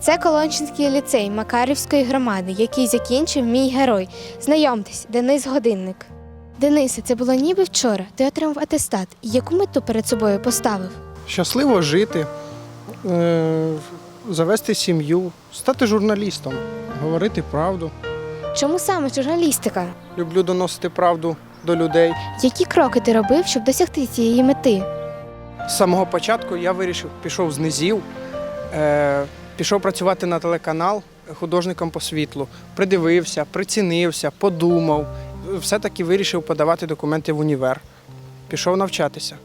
Це Колончинський ліцей Макарівської громади, який закінчив мій герой. Знайомтесь, Денис Годинник. Денисе, це було ніби вчора. Ти отримав атестат. Яку мету перед собою поставив? щасливо жити, е, завести сім'ю, стати журналістом, говорити правду. Чому саме журналістика? Люблю доносити правду до людей. Які кроки ти робив, щоб досягти цієї мети? З самого початку я вирішив, пішов з низів, е, пішов працювати на телеканал художником по світлу. Придивився, прицінився, подумав. Все-таки вирішив подавати документи в універ. Пішов навчатися.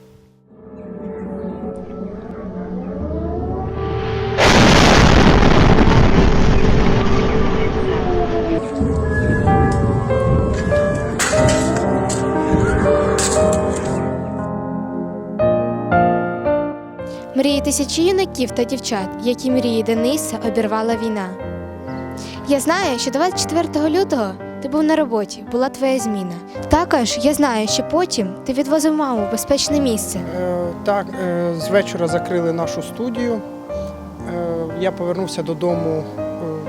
Мрії тисячі юнаків та дівчат, які мрії Дениса обірвала війна. Я знаю, що 24 лютого ти був на роботі, була твоя зміна. Також я знаю, що потім ти відвозив маму в безпечне місце. Е, Так, е, з вечора закрили нашу студію. Е, Я повернувся додому, е,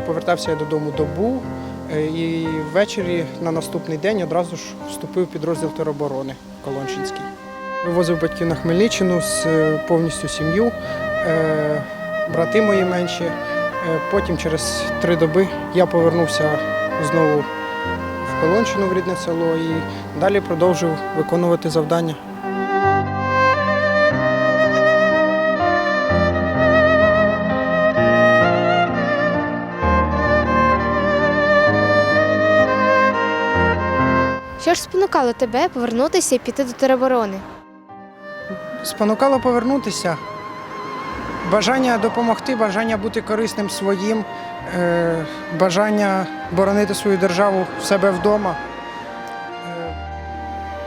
повертався я додому добу. е, І ввечері на наступний день одразу ж вступив підрозділ тероборони Колончинський. Вивозив батьків на Хмельниччину з е, повністю сім'ю, е, брати мої менші. Е, Потім через три доби я повернувся знову в Колонщину в рідне село і далі продовжив виконувати завдання. Що ж спонукало тебе повернутися і піти до тероборони? Спонукало повернутися. Бажання допомогти, бажання бути корисним своїм, е, бажання боронити свою державу в себе вдома. Е,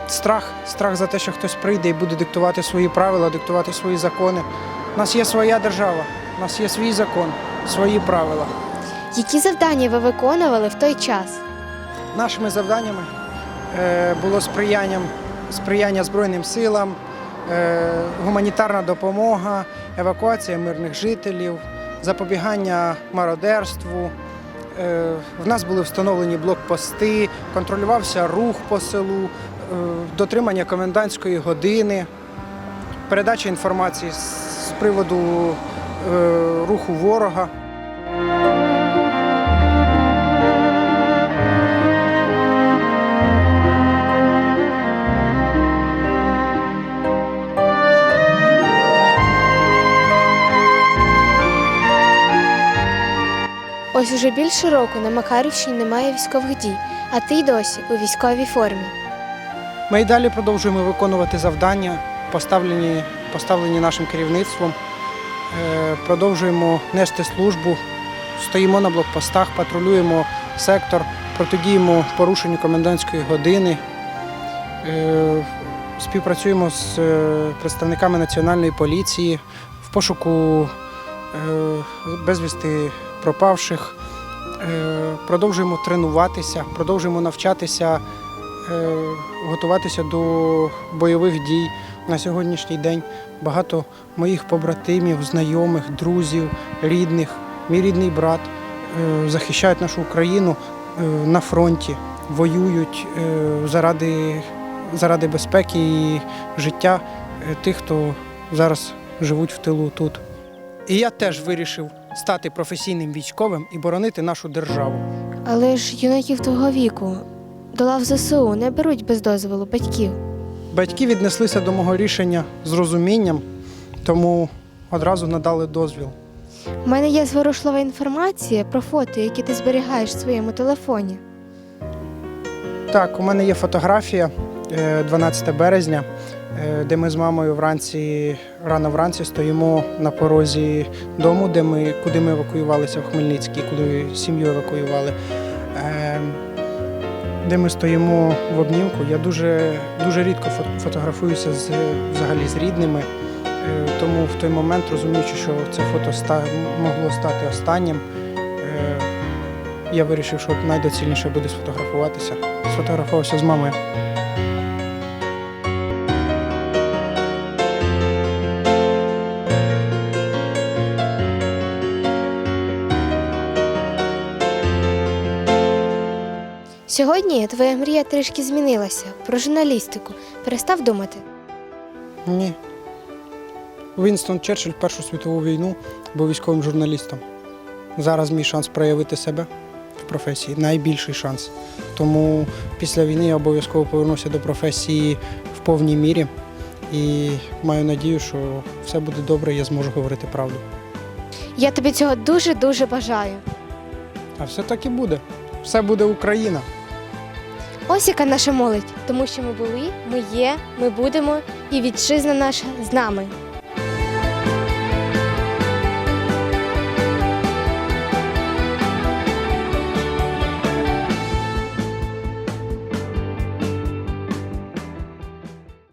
страх, страх за те, що хтось прийде і буде диктувати свої правила, диктувати свої закони. У нас є своя держава, у нас є свій закон, свої правила. Які завдання ви виконували в той час? Нашими завданнями е, було сприянням, сприяння Збройним силам, гуманітарна допомога, евакуація мирних жителів, запобігання мародерству. Е, В нас були встановлені блокпости, контролювався рух по селу, е, дотримання комендантської години, передача інформації з приводу е, руху ворога. Ось уже більше року на Макарівщині немає військових дій, а ти й досі у військовій формі. Ми й далі продовжуємо виконувати завдання, поставлені, поставлені нашим керівництвом. Е, Продовжуємо нести службу, стоїмо на блокпостах, патрулюємо сектор, протидіємо порушенню комендантської години. Е, Співпрацюємо з е, представниками національної поліції в пошуку безвісти пропавших. Е, Продовжуємо тренуватися, продовжуємо навчатися е, готуватися до бойових дій. На сьогоднішній день багато моїх побратимів, знайомих, друзів, рідних, мій рідний брат е, захищають нашу Україну на фронті, воюють заради, заради безпеки і життя тих, хто зараз живуть в тилу тут. І я теж вирішив стати професійним військовим і боронити нашу державу. Але ж юнаків твого віку до лав ЗСУ не беруть без дозволу батьків. Батьки віднеслися до мого рішення з розумінням, тому одразу надали дозвіл. У мене є зворушлива інформація про фото, які ти зберігаєш в своєму телефоні. Так, у мене є фотографія е, 12 березня, е, де ми з мамою вранці, рано вранці стоїмо на порозі дому, де ми, куди ми евакуювалися в Хмельницький, куди сім'ю евакуювали. Е, Де ми стоїмо в обнімку. Я дуже, дуже рідко фотографуюся з, взагалі з рідними. Е, Тому в той момент, розуміючи, що це фото ста- могло стати останнім, е, я вирішив, що найдоцільніше буде сфотографуватися. Сфотографувався з мамою. Сьогодні твоя мрія трішки змінилася про журналістику. Перестав думати. Ні. Вінстон Черчилль в Першу світову війну був військовим журналістом. Зараз мій шанс проявити себе в професії найбільший шанс. Тому після війни я обов'язково повернуся до професії в повній мірі і маю надію, що все буде добре, я зможу говорити правду. Я тобі цього дуже дуже бажаю. А все так і буде. Все буде Україна. Ось яка наша молодь, тому що ми були, ми є, ми будемо, і вітчизна наша з нами.